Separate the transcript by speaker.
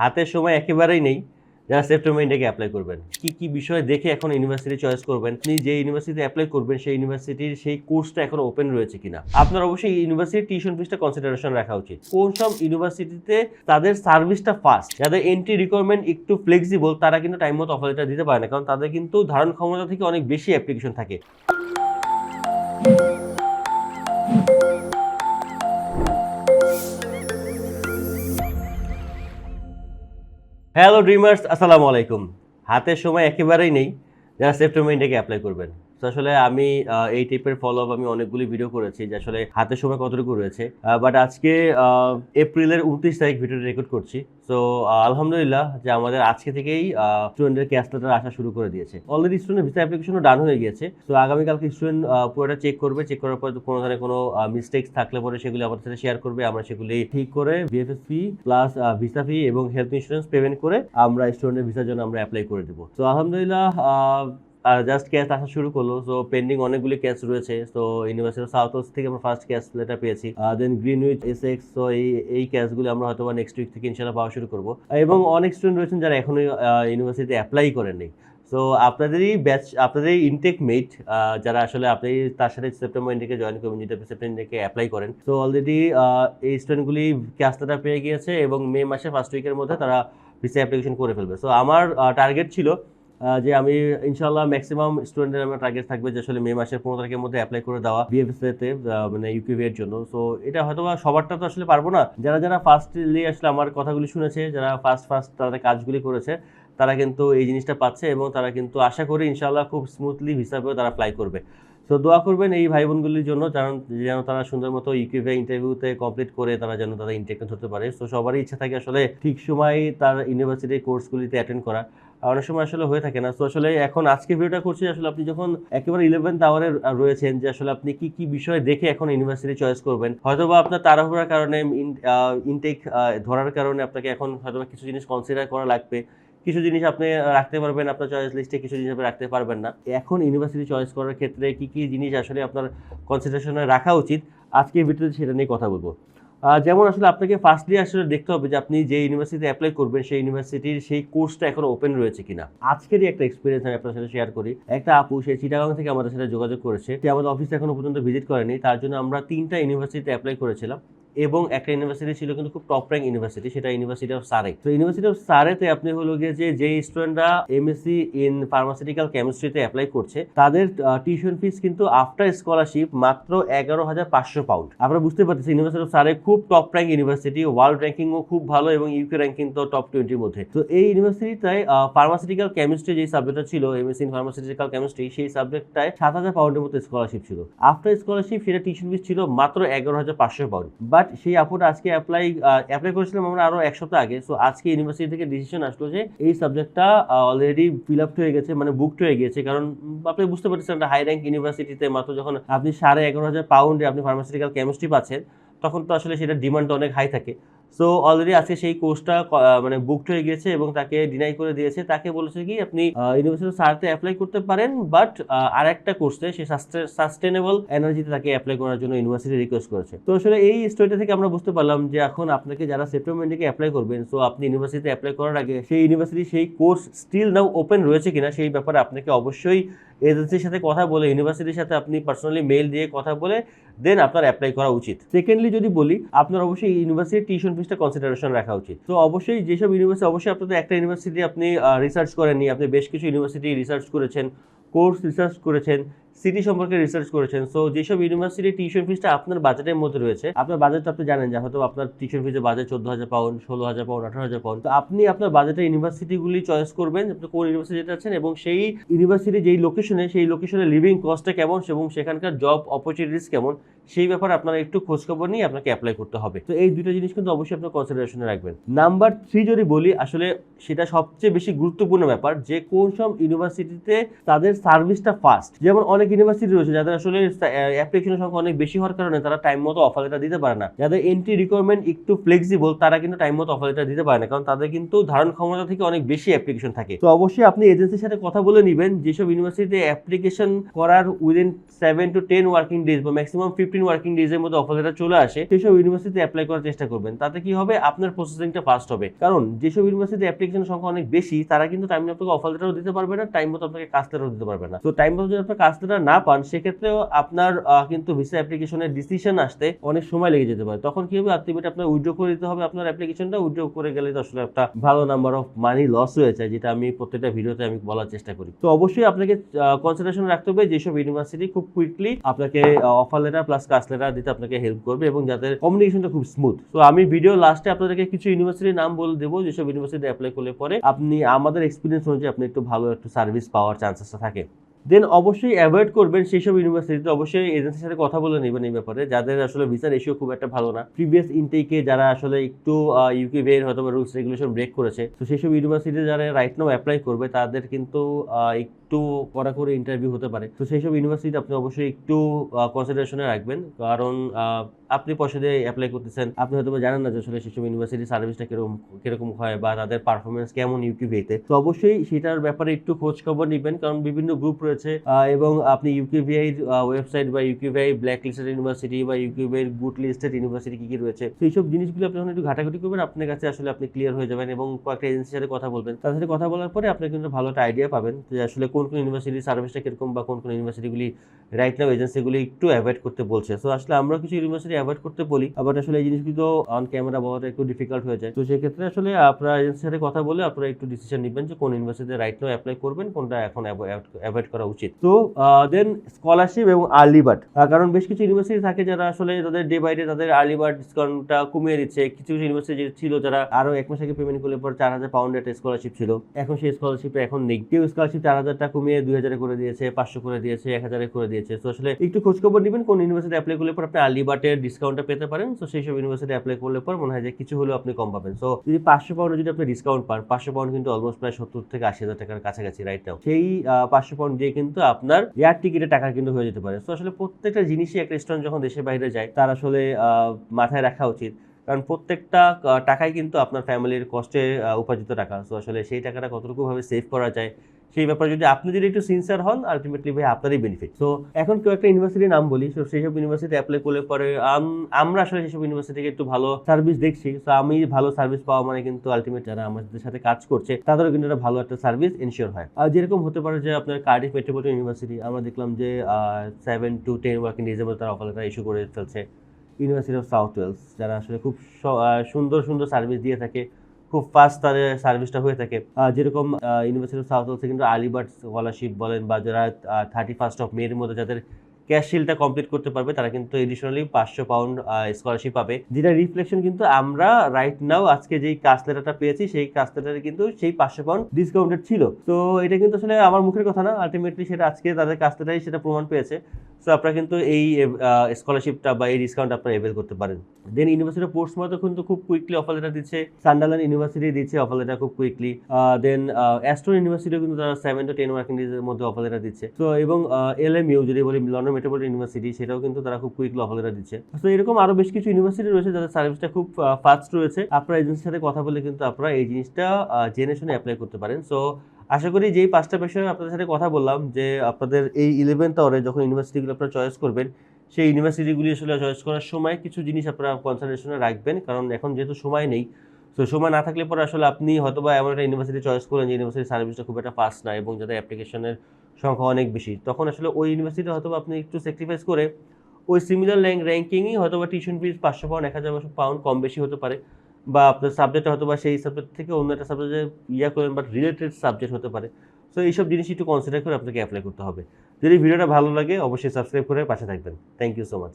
Speaker 1: হাতের সময় একেবারেই নেই। যারা সেপ্টেম্বর ইন্টেকে অ্যাপ্লাই করবেন, কি কি বিষয় দেখে এখন ইউনিভার্সিটি চয়েস করবেন, আপনি যে ইউনিভার্সিটিতে অ্যাপ্লাই করবেন, সেই ইউনিভার্সিটির সেই কোর্সটা এখন ওপেন রয়েছে কিনা। আপনার অবশ্যই ইউনিভার্সিটির টিউশন ফিসটা কনসিডারেশন রাখা উচিত। কোন সব ইউনিভার্সিটিতে তাদের সার্ভিসটা ফাস্ট যাদের এন্ট্রি রিকোয়ারমেন্ট একটু ফ্লেক্সিবল তারা কিন্তু টাইম মতো অফার লেটার দিতে পারে না, কারণ তাদের কিন্তু ধারণ ক্ষমতা থেকে অনেক বেশি অ্যাপ্লিকেশন থাকে। হ্যালো ড্রিমার্স আসসালামু আলাইকুম হাতে সময় একেবারেই নেই। যারা সেপ্টেম্বর ইন্ডিয়াকে অ্যাপ্লাই করবেন। তো আসলে আমি এই টাইপের ফলো আমি অনেকগুলি ভিডিও করেছি যে আসলে হাতের সময় কতটুকু রয়েছে। বাট আজকে এপ্রিলের উনত্রিশ তারিখ ভিডিওটা রেকর্ড করছি। তো আলহামদুলিল্লাহ যে আমাদের আজকে থেকেই স্টুডেন্টের ক্যাশ লেটার আসা শুরু করে দিয়েছে। অলরেডি স্টুডেন্ট ভিসা অ্যাপ্লিকেশনও ডান হয়ে গিয়েছে। তো আগামীকালকে স্টুডেন্ট পুরোটা চেক করবে। চেক করার পর কোনো ধরনের কোনো মিস্টেক্স থাকলে পরে সেগুলি আমাদের সাথে শেয়ার করবে। আমরা সেগুলি ঠিক করে BFS fee plus visa fee এবং হেলথ ইন্স্যুরেন্স পেমেন্ট করে আমরা স্টুডেন্টের ভিসার জন্য আমরা অ্যাপ্লাই করে দেবো। তো আলহামদুলিল্লাহ জাস্ট ক্যাশ আসা শুরু করল সো পেন্ডিং অনেকগুলি ক্যাচ রয়েছে তো ইউনিভার্সিটি অফ সাউথ থেকে আমরা ফার্স্ট ক্যাশ লেটার পেয়েছি then green with S X তো এই এই ক্যাশগুলি আমরা হয়তো বা নেক্সট উইক থেকে ইনশাল্লাহ পাওয়া শুরু করব। এবং অনেক স্টুডেন্ট রয়েছেন যারা এখনও ইউনিভার্সিটিতে অ্যাপ্লাই করেননি সো আপনাদেরই ব্যাচ আপনাদের ইনটেক মেট যারা আসলে আপনি তার সাথে সেপ্টেম্বর ইন্টেকে জয়েন করবেন, যেটা সেপ্টেম্বর ইন্টেকে অ্যাপ্লাই করেন। তো অলরেডি এই স্টুডেন্টগুলি ক্যাশ লেটার পেয়ে গিয়েছে এবং মে মাসে ফার্স্ট উইকের মধ্যে তারা ভিসা অ্যাপ্লিকেশন করে ফেলবে। সো আমার টার্গেট ছিল যে আমি ইনশাল্লাহ ম্যাক্সিমাম স্টুডেন্টের আমার টার্গেট থাকবে যে আসলে মে মাসের পনেরো তারিখের মধ্যে অ্যাপ্লাই করে দেওয়া বিএফএসএতে মানে ইউকিভি এর জন্য। সো এটা হয়তো বা সবারটা তো আসলে পারব না। যারা যারা ফার্স্টলি আসলে আমার কথাগুলি শুনেছে, যারা ফার্স্ট ফার্স্ট তাদের কাজগুলি করেছে, তারা কিন্তু এই জিনিসটা পাচ্ছে এবং তারা কিন্তু আশা করি ইনশাল্লাহ খুব স্মুথলি হিসাবেও তারা ফ্লাই করবে। তো দোয়া করবেন এই ভাই বোনগুলির জন্য, যেন যেন তারা সুন্দর মতো ইউকিভি ইন্টারভিউতে কমপ্লিট করে তারা যেন তাদের ইনটেকটা ধরতে পারে। তো সবারই ইচ্ছা থাকে আসলে ঠিক সময় তার ইউনিভার্সিটির কোর্সগুলিতে অ্যাটেন্ড করা অনেক সময় আসলে হয়ে থাকে না। তো আসলে এখন আজকে ভিডিওটা করছি, আসলে আপনি যখন একেবারে ইলেভেন্থ আওয়ারে রয়েছেন যে আসলে আপনি কি কি বিষয় দেখে এখন ইউনিভার্সিটি চয়েস করবেন হয়তো বা আপনার তাড়াহুড়ার কারণে ইনটেক ধরার কারণে আপনাকে এখন হয়তোবা কিছু জিনিস কনসিডার করা লাগবে। কিছু জিনিস আপনি রাখতে পারবেন আপনার চয়েস লিস্টে কিছু জিনিস আপনি রাখতে পারবেন না। এখন ইউনিভার্সিটি চয়েস করার ক্ষেত্রে কি কি জিনিস আসলে আপনার কনসিডারেশনে রাখা উচিত? আজকে ভিডিওতে সেটা নিয়ে কথা বলব। যেমন আসলে আপনাকে ফার্স্টলি আসলে দেখতে হবে যে আপনি যে ইউনিভার্সিটিতে অ্যাপ্লাই করবেন, সেই ইউনিভার্সিটির সেই কোর্সটা এখন ওপেন রয়েছে কিনা। আজকেরই একটা এক্সপিরিয়েন্স আমি আপনার সাথে শেয়ার করি। একটা আপু, সে চিটাগাং থেকে আমাদের সাথে যোগাযোগ করেছে। সে আমাদের অফিসে এখনও পর্যন্ত ভিজিট করেনি। তার জন্য আমরা তিনটা ইউনিভার্সিটিতে অ্যাপ্লাই করেছিলাম। এবং একটা ইউনিভার্সিটি ছিল কিন্তু খুব টপ র্যাঙ্ক ইউনিভার্সিটি সেটা ইউনিভার্সিটি অফ সারে তো ইউনিভার্সিটি অফ সারেতে আপনি হলো গিয়ে যে যে স্টুডেন্টরা এমএসসি ইন ফার্মাসিউটিক্যাল কেমিস্ট্রিতে অ্যাপ্লাই করছে, তাদের টিউশন ফিস কিন্তু আফটার স্কলারশিপ মাত্র এগারো হাজার পাঁচশো পাউন্ড আপনারা বুঝতে পারতেছি ইউনিভার্সিটি অফ সারে খুব টপ র্যাঙ্ক ইউনিভার্সিটি ওয়ার্ল্ড র্যাঙ্কিংও খুব ভালো এবং ইউকে র্যাঙ্কিং তো টপ টোয়েন্টির মধ্যে। তো এই ইউনিভার্সিটিটায় ফার্মাসিউটিক্যাল কেমিস্ট্রি যে সাবজেক্টটা ছিল এমএসসি ইন ফার্মাসিউটিক্যাল কেমিস্ট্রি সেই সাবজেক্টটায় সাত হাজার পাউন্ডের মতো স্কলারশিপ ছিল। আফটার স্কলারশিপ সেটা টিউশন ফিস ছিল মাত্র এগারো হাজার পাঁচশো পাউন্ড বাট সেই আপুটা আজকে অ্যাপ্লাই অ্যাপ্লাই করেছিলাম আমরা আরও এক সপ্তাহ আগে। সো আজকে ইউনিভার্সিটি থেকে ডিসিশন আসলো যে এই সাবজেক্টটা অলরেডি ফিল আপ হয়ে গেছে মানে বুকড হয়ে গেছে কারণ আপনি বুঝতে পারছেন একটা হাই র্যাঙ্ক ইউনিভার্সিটিতে মাত্র যখন আপনি সাড়ে এগারো হাজার পাউন্ডে আপনি ফার্মাসিউটিক্যাল কেমিস্ট্রি পাচ্ছেন, তখন তো আসলে সেটা ডিমান্ড অনেক হাই থাকে। সো অলরেডি আজকে সেই কোর্সটা মানে বুকড হয়ে গেছে এবং তাকে ডিনাই করে দিয়েছে। তাকে বলেছে কি, আপনি ইউনিভার্সিটি সারতে অ্যাপ্লাই করতে পারেন বাট আর একটা কোর্সে সে সাস্টেনেবল এনার্জিতে তাকে অ্যাপ্লাই করার জন্য ইউনিভার্সিটি রিকোয়েস্ট করেছে। তো আসলে এই স্টোরিটা থেকে আমরা বুঝতে পারলাম যে এখন আপনাকে যারা সেপ্টেম্বর থেকে অ্যাপ্লাই করবেন সো আপনি ইউনিভার্সিটিতে অ্যাপ্লাই করার আগে সেই ইউনিভার্সিটি সেই কোর্স স্টিল নাও ওপেন রয়েছে কিনা, সেই ব্যাপারে আপনাকে অবশ্যই এজেন্সির সাথে কথা বলে ইউনিভার্সিটির সাথে আপনি পার্সোনালি মেল দিয়ে কথা বলে দেন আপনার অ্যাপ্লাই করা উচিত। সেকেন্ডলি যদি বলি, আপনার অবশ্যই ইউনিভার্সিটির টিউশন ফিসটা কনসিডারেশন রাখা উচিত। তো অবশ্যই যেসব ইউনিভার্সিটি অবশ্যই আপনাদের একটা ইউনিভার্সিটি আপনি রিসার্চ করেননি আপনি বেশ কিছু ইউনিভার্সিটি রিসার্চ করেছেন কোর্স রিসার্চ করেছেন। সিটি সম্পর্কে রিসার্চ করেছেন। সো যেসব ইউনিভার্সিটি টিউশন ফিসটা আপনার বাজেটের মধ্যে রয়েছে, আপনার বাজেট আপনি জানেন যে হয়তো আপনার টিউশন ফিসের বাজেট চোদ্দ হাজার পাউন্ড ষোলো হাজার পাউন্ড আঠারো হাজার পাউন্ড তো আপনি আপনার বাজেটের ইউনিভার্সিটিগুলি চয়েস করবেন, আপনি কোন ইউনিভার্সিটি আছেন এবং সেই ইউনিভার্সিটি যেই লোকেশনে সেই লোকেশনে লিভিং কস্টটা কেমন এবং সেখানকার জব অপরচুনিটিস কেমন, সেই ব্যাপারে আপনারা একটু খোঁজখবর নিয়ে আপনাকে অ্যাপ্লাই করতে হবে। তো এই দুটো জিনিস কিন্তু অবশ্যই আপনার কনসিডারেশনে রাখবেন। নাম্বার থ্রি যদি বলি, আসলে সেটা সবচেয়ে বেশি গুরুত্বপূর্ণ ব্যাপার, যে কোন সব ইউনিভার্সিটিতে তাদের সার্ভিসটা ফাস্ট যেমন অনেক ইউনিভার্সিটি রয়েছে যাদের আসলে অ্যাপ্লিকেশনের সংখ্যা অনেক বেশি হওয়ার কারণে তারা টাইম মতো অফার লেটার দিতে পারে না। যাদের এন্ট্রি রিকোয়ারমেন্ট একটু ফ্লেক্সিবল তারা কিন্তু টাইম মতো অফার লেটার দিতে পারে না, কারণ তাদের কিন্তু ধারণ ক্ষমতা থেকে অনেক বেশি অ্যাপ্লিকেশন থাকে। তো অবশ্যই আপনি এজেন্সির সাথে কথা বলে নেবেন, যেসব ইউনিভার্সিটিতে অ্যাপ্লিকেশন করার within seven to ten working days বা ম্যাক্সিমাম ফিফটিন ওয়ার্কিং ডেজের মধ্যে অফার লেটার চলে আসে, সেসব ইউনিভার্সিটিতে অ্যাপ্লাই করার চেষ্টা করবেন। তাতে কি হবে? আপনার প্রসেসিংটা ফাস্ট হবে। কারণ যেসব ইউনিভার্সিটি অ্যাপ্লিকেশন সংখ্যা অনেক বেশি, তারা কিন্তু টাইম মতো আপনাকে অফার লেটারও দিতে পারবে না টাইম মতো আপনাকে কাজ লেটারও দিতে পারবে না। তো টাইম মতো যদি আপনার কাজ লেটার না পান, সেক্ষেত্রেও আপনার কিন্তু ভিসা অ্যাপ্লিকেশনের ডিসিশন আসতে অনেক সময় লেগে যেতে পারে। তখন কি হবে? আলটিমেট আপনার উইড্রো করে দিতে হবে আপনার অ্যাপ্লিকেশনটা উইড্রো করে গেলে তো আসলে একটা ভালো নাম্বার অফ মানি লস হয়ে যায়, যেটা আমি প্রত্যেকটা ভিডিওতে আমি বলার চেষ্টা করি। তো অবশ্যই আপনাকে কনসিডারেশন রাখতে হবে যেসব ইউনিভার্সিটি খুব কুইকলি আপনাকে offer letter plus CAS letter দিতে আপনাকে হেল্প করবে এবং যাদের কমিউনিকেশনটা খুব স্মুথ তো আমি ভিডিও লাস্টে আপনাদেরকে কিছু ইউনিভার্সিটির নাম বলে দেবো যেসব ইউনিভার্সিটি অ্যাপ্লাই করলে পরে আপনি আমাদের এক্সপিরিয়েন্স অনুযায়ী আপনি একটু ভালো একটু সার্ভিস পাওয়ার চান্সেসটা থাকে। দেন অবশ্যই অ্যাভয়েড করবেন সেই সব ইউনিভার্সিটিতে অবশ্যই এজেন্সির সাথে কথা বলে নেবেন এই ব্যাপারে। যাদের আসলে ভিসা রেশিও খুব একটা ভালো না। প্রিভিয়াস ইনটেকে যারা আসলে একটু ইউকে বের হয়তো বা রুলস রেগুলেশন ব্রেক করেছে। তো সেই সব ইউনিভার্সিটিতে যারা রাইট নাও অ্যাপ্লাই করবে তাদের কিন্তু আহ, একটু কড়া করে ইন্টারভিউ হতে পারে। তো সেই সব ইউনিভার্সিটি আপনি অবশ্যই একটু কনসিডারেশনে রাখবেন। কারণ আপনি পয়সা দিয়ে অ্যাপ্লাই করতেছেন। আপনি হয়তো জানেন না যে আসলে সেসব ইউনিভার্সিটি সার্ভিসটা কীরকম কীরকম হয় বা তাদের পারফরমেন্স কেমন ইউকিভিতে তো। অবশ্যই সেটার ব্যাপারে একটু খোঁজ খবর নেবেন। কারণ বিভিন্ন গ্রুপ রয়েছে এবং আপনি ইউকিভিআই ওয়েবসাইট বা ইউকিভিআই ব্ল্যাক লিস্টেড ইউনিভার্সিটি বা ইউকিভিআই গুড লিস্টেড ইউনিভার্সিটি কি কি রয়েছে তো এইসব জিনিসগুলো আপনি যখন একটু ঘাটাঘাটি করবেন, আপনার কাছে আসলে আপনি ক্লিয়ার হয়ে যাবেন এবং কয়েকটা এজেন্সির সাথে কথা বলবেন। তাদের সাথে কথা বলার পরে আপনি কিন্তু ভালো একটা আইডিয়া পাবেন যে আসলে কোন কোন ইউনিভার্সিটির সার্ভিসটা কীরকম বা কোন কোন ইউনিভার্সিটিগুলি রাইট নাও এজেন্সিগুলি একটু অ্যাভয়েড করতে বলছে। তো আসলে আমরা কিছু ইউনিভার্সিটি অ্যাভয়েড করতে বলি আবার আসলে এই জিনিসগুলো অন ক্যামেরা বলাটা একটু ডিফিকাল্ট হয়ে যায়। তো সেক্ষেত্রে আসলে আপনারা এজেন্সির সাথে কথা বলে আপনারা একটু ডিসিশন নেবেন যে কোন ইউনিভার্সিটিতে রাইট নাও অ্যাপ্লাই করবেন, কোনটা এখন অ্যাভয়েড করা উচিত। তো দেন স্কলারশিপ এবং আর্লি বার্ড কারণ বেশ কিছু ইউনিভার্সিটি থাকে যারা আসলে তাদের ডে বাই ডে তাদের আর্লি বার্ড ডিসকাউন্টটা কমিয়ে দিচ্ছে। কিছু কিছু ইউনিভার্সিটি ছিল যারা আরও এক মাস আগে পেমেন্ট করলে পর চার হাজার পাউন্ড একটা স্কলারশিপ ছিল, এখন সেই স্কলারশিপ এখন নেই। কেউ স্কলারশিপ চার হাজার টাকা কমিয়ে দুই হাজারে করে দিয়েছে, পাঁচশো করে দিয়েছে, এক হাজারে করে দিয়েছে। তো আসলে একটু খোঁজখবর নেবেন কোন ইউনিভার্সিটি অ্যাপ্লাই করলে পর আপনি আর্লি বার্ডের ডিসকাউন্টটা পেতে পারেন। তো সেই সব ইউনিভার্সিটি অ্যাপ্লাই করলে পর মনে হয় যে কিছু হলেও আপনি কম পাবেন। সো যদি পাঁচশো পাউন্ড যদি আপনি ডিসকাউন্ট পান, পাঁচশো পাউন্ড কিন্তু অলমোস্ট প্রায় সত্তর থেকে আশি হাজার টাকার কাছাকাছি রাইট নাও সেই পাঁচশো পাউন্ড দিয়ে কিন্তু আপনার এয়ার টিকিটের টাকা কিন্তু হয়ে যেতে পারে। তো আসলে প্রত্যেকটা জিনিসই একটা রেস্টুরেন্ট যখন দেশের বাইরে যায়, তার আসলে মাথায় রাখা উচিত। কারণ প্রত্যেকটা টাকাই কিন্তু আপনার ফ্যামিলির কষ্টে উপার্জিত টাকা। তো আসলে সেই টাকাটা কতটুকু ভাবে সেভ করা যায় সেই ব্যাপারে যদি আপনি যদি একটু সিনসিয়ার হন আলটিমেটলি ভাই আপনারই বেনিফিট তো এখন কেউ একটা ইউনিভার্সিটির নাম বলি তো সেই সব ইউনিভার্সিটি অ্যাপ্লাই করলে পরে আম- আমরা আসলে সেসব ইউনিভার্সিটিকে একটু ভালো সার্ভিস দেখছি। তো আমি ভালো সার্ভিস পাওয়া মানে কিন্তু আলটিমেট যারা আমাদের সাথে কাজ করছে, তাদেরও কিন্তু একটা ভালো একটা সার্ভিস এনশিওর হয়। আর যেরকম হতে পারে যে আপনার কার্ডিফ মেট্রোপলিটন ইউনিভার্সিটি আমরা দেখলাম যে সেভেন টু টেন ওয়ার্কিং ডেজের মধ্যে তারা অফার ইস্যু করে ফেলছে। ইউনিভার্সিটি অফ সাউথ ওয়েলস যারা আসলে খুব সুন্দর সুন্দর সার্ভিস দিয়ে থাকে। খুব ফাস্ট তাদের সার্ভিসটা হয়ে থাকে। যেরকম ইউনিভার্সিটি অফ সাউথ কিন্তু আলিবার্ড স্কলারশিপ বলেন বা যারা থার্টি ফার্স্ট অফ মের মধ্যে যাদের ক্যাশ শিলটা কমপ্লিট করতে পারবে, তারা কিন্তু এডিশনালি পাঁচশো পাউন্ড স্কলারশিপ পাবে। যেটা রিফ্লেকশন কিন্তু আমরা রাইট নাও আজকে যেই কাজ লেটারটা পেয়েছি, সেই কাজ লেটারে কিন্তু সেই পাঁচশো পাউন্ড ডিসকাউন্টেড ছিল। তো এটা কিন্তু আসলে আমার মুখের কথা না আলটিমেটলি সেটা আজকে তাদের কাজ লেটারই সেটা প্রমাণ পেয়েছে। সো আপনারা কিন্তু এই স্কলারশিপটা বা এই ডিসকাউন্ট আপনারা এভেল করতে পারেন। দেন ইউনিভার্সিটি অফ পোর্টসমাউথ কিন্তু খুব কুইকলি অফার লেটার দিচ্ছে সান্ডারল্যান্ড ইউনিভার্সিটি দিচ্ছে অফার লেটার খুব কুইকলি দেন অ্যাস্ট্রো ইউনিভার্সিটিও কিন্তু তারা সেভেন টু টেন ওয়ার্কিং ডেজের মধ্যে অফার লেটার দিচ্ছে। তো এবং এল এম ইউ যদি বলি লন্ডন মেট্রোপলিটন ইউনিভার্সিটি সেটাও কিন্তু তারা খুব কুইকলি অফার লেটার দিচ্ছে। তো এরকম আরও বেশ কিছু ইউনিভার্সিটি রয়েছে যাদের সার্ভিসটা খুব ফাস্ট রয়েছে। আপনারা এজেন্সির সাথে কথা বলে কিন্তু আপনারা এই জিনিসটা জেনে শুনে অ্যাপ্লাই করতে পারেন। সো আশা করি যেই পাঁচটা বিষয়ে আপনাদের সাথে কথা বললাম, যে আপনাদের এই ইলেভেন্থ আওয়ারে যখন ইউনিভার্সিটিগুলো আপনারা চয়েস করবেন, সেই ইউনিভার্সিটিগুলি আসলে চয়েস করার সময় কিছু জিনিস আপনারা কনসিডারেশনে রাখবেন। কারণ এখন যেহেতু সময় নেই, তো সময় না থাকলে পরে আসলে আপনি হয়তো বা এমন একটা ইউনিভার্সিটি চয়েস করেন যে ইউনিভার্সিটির সার্ভিসটা খুব একটা ফাস্ট না এবং যাদের অ্যাপ্লিকেশনের সংখ্যা অনেক বেশি। তখন আসলে ওই ইউনিভার্সিটি হয়তো আপনি একটু স্যাক্রিফাইস করে ওই সিমিলার র্যাঙ্কিংই হয়তো বা টিউশন ফিজ পাঁচশো পাউন্ড এক হাজার পাউন্ড কম বেশি হতে পারে। বা আপনার সাবজেক্ট হয়তো বা সেই সাবজেক্ট থেকে অন্য একটা সাবজেক্টে ইয়া করেন বা রিলেটেড সাবজেক্ট হতে পারে। সো এইসব জিনিস একটু কনসিডার করে আপনাকে অ্যাপ্লাই করতে হবে। যদি ভিডিওটা ভালো লাগে, অবশ্যই সাবস্ক্রাইব করে পাশে থাকবেন। Thank you so much